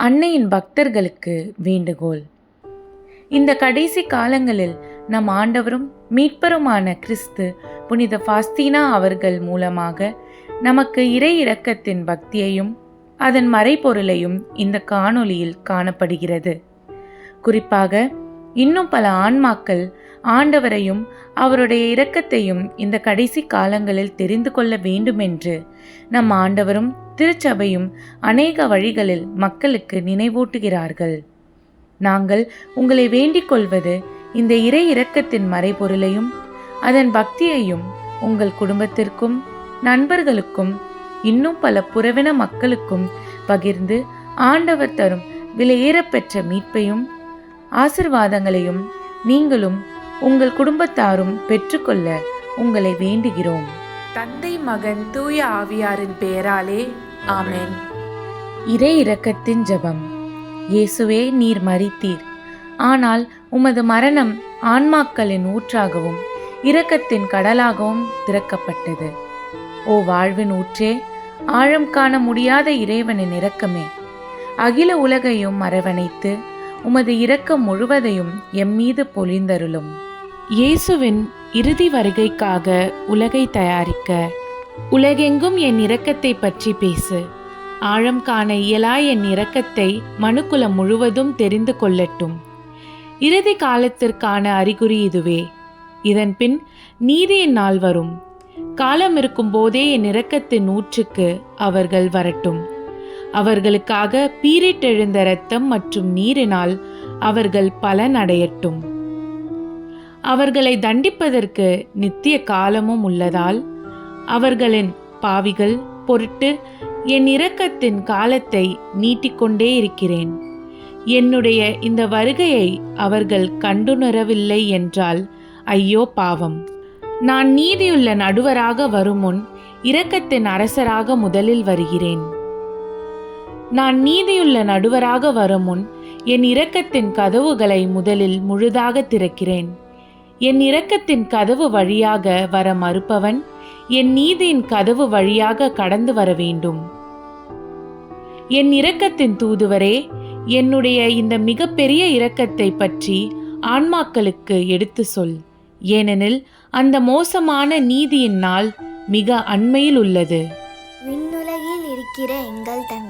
அன்னையின் பக்தர்களுக்கு வேண்டுகோள். இந்த கடைசி காலங்களில் நம் ஆண்டவரும் மீட்பருமான கிறிஸ்து புனித ஃபாஸ்தீனா அவர்கள் மூலமாக நமக்கு இறை இரக்கத்தின் பக்தியையும் அதன் மறைபொருளையும் இந்த காணொளியில் காணப்படுகிறது. குறிப்பாக இன்னும் பல ஆன்மாக்கள் ஆண்டவரையும் அவருடைய இரக்கத்தையும் இந்த கடைசி காலங்களில் தெரிந்து கொள்ள வேண்டுமென்று நம் ஆண்டவரும் திருச்சபையும் அநேக வழிகளில் மக்களுக்கு நினைவூட்டுகிறார்கள். நாங்கள் உங்களை வேண்டிக் கொள்வது இந்த இறை இரக்கத்தின் மறைபொருளையும் அதன் பக்தியையும் உங்கள் குடும்பத்திற்கும் நண்பர்களுக்கும் இன்னும் பல புறவின மக்களுக்கும் பகிர்ந்து ஆண்டவர் தரும் விலையேறப்பெற்ற மீட்பையும் ஆசிர்வாதங்களையும் நீங்களும் உங்கள் குடும்பத்தாரும் பெற்றுக்கொள்ள உங்களை வேண்டுகிறோம். தந்தை மகன் தூய ஆவியாரின் பெயராலே ஆமென். இறை இரக்கத்தின் ஜெபம். இயேசுவே நீர் மரித்தீர். ஆனால் உமது மரணம் ஆன்மாக்களின் ஊற்றாகவும் இரக்கத்தின் கடலாகவும் திறக்கப்பட்டது. ஓ வாழ்வின் ஊற்றே ஆழம் காண முடியாத இறைவனின் இரக்கமே. அகில உலகையும் அரவணைத்து உமது இரக்கம் முழுவதையும் எம்மீது பொழிந்தருளும். இயேசுவின் இறுதி வருகைக்காக உலகை தயாரிக்க உலகெங்கும் என் இரக்கத்தை பற்றி பேசு. ஆழம் காண இயலா என் இரக்கத்தை மனுக்குலம் முழுவதும் தெரிந்து கொள்ளட்டும். இறுதி காலத்திற்கான அறிகுறி இதுவே. இதன் பின் நீதியின் நாள் வரும். காலம் இருக்கும் போதே என் இரக்கத்தின் ஊற்றுக்கு அவர்கள் வரட்டும். அவர்களுக்காக பீரிட்டெழுந்த இரத்தம் மற்றும் நீரினால் அவர்கள் பலன் அடையட்டும். அவர்களை தண்டிப்பதற்கு நித்திய காலமும் உள்ளதால் அவர்களின் பாவிகள் பொருட்டு என் இரக்கத்தின் காலத்தை நீட்டிக்கொண்டே இருக்கிறேன். என்னுடைய இந்த வருகையை அவர்கள் கண்டுணரவில்லை என்றால் ஐயோ பாவம். நான் நீதியுள்ள நடுவராக வருமுன் இரக்கத்தின் அரசராக முதலில் வருகிறேன். நான் நீதியுள்ள நடுவராக வருமுன் என் இரக்கத்தின் கதவுகளை முதலில் முழுதாக திறக்கிறேன். என் இரக்கத்தின் கதவு வழியாக வர மறுப்பவன் என் நீதியின் கதவு வழியாக கடந்து வர வேண்டும். என் இரக்கத்தின் தூதுவரே என்னுடைய இந்த மிகப்பெரிய இரக்கத்தை பற்றி ஆன்மாக்களுக்கு எடுத்து சொல். ஏனெனில் அந்த மோசமான நீதியின் நாள் மிக அண்மையில் உள்ளது. விண்ணுலகில் இருக்கிற எங்கள் தந்தையே